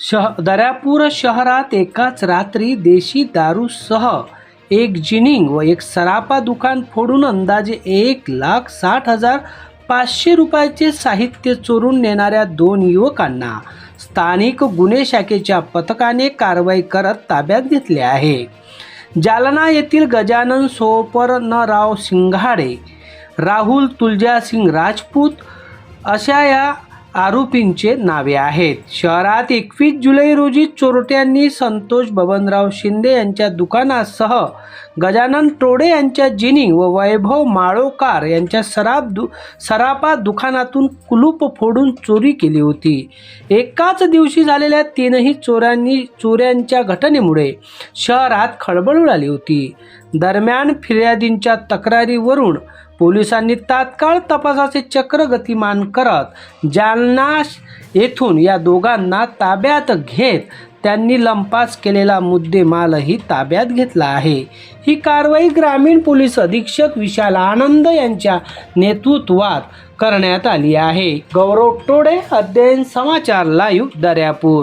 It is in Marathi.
शह दर्यापूर शहरात एकाच रात्री देशी दारूसह एक जिनिंग व एक सरापा दुकान फोडून अंदाजे एक लाख साठ हजार पाचशे रुपयाचे साहित्य चोरून नेणाऱ्या दोन युवकांना स्थानिक गुन्हे शाखेच्या पथकाने कारवाई करत ताब्यात घेतले आहे. जालना येथील गजानन सोपरनराव सिंघाडे राहुल तुलजासिंग राजपूत अशा या आरोपींचे नावे आहेत. शहरात एकवीस जुलै रोजी चोरट्यांनी संतोष बबनराव शिंदे यांच्या दुकानासह गजानन टोडे यांच्या जिनी व वैभव माळोकार यांच्या सराब दु सरापा दुकानातून कुलूप फोडून चोरी केली होती. एकाच दिवशी झालेल्या तीनही चोरांनी चोऱ्यांच्या घटनेमुळे शहरात खळबळ उडाली होती. दरम्यान फिर्यादींच्या तक्रारीवरून पोलिसांनी तात्काळ तपासाचे चक्र गतिमान करत जालना येथून या दोघांना ताब्यात घेत त्यांनी लंपास केलेला मुद्देमालही ताब्यात घेतला आहे. ही कारवाई ग्रामीण पोलीस अधीक्षक विशाल आनंद यांच्या नेतृत्वात करण्यात आली आहे. गौरव टोडे अध्ययन समाचार लाईव्ह दर्यापूर.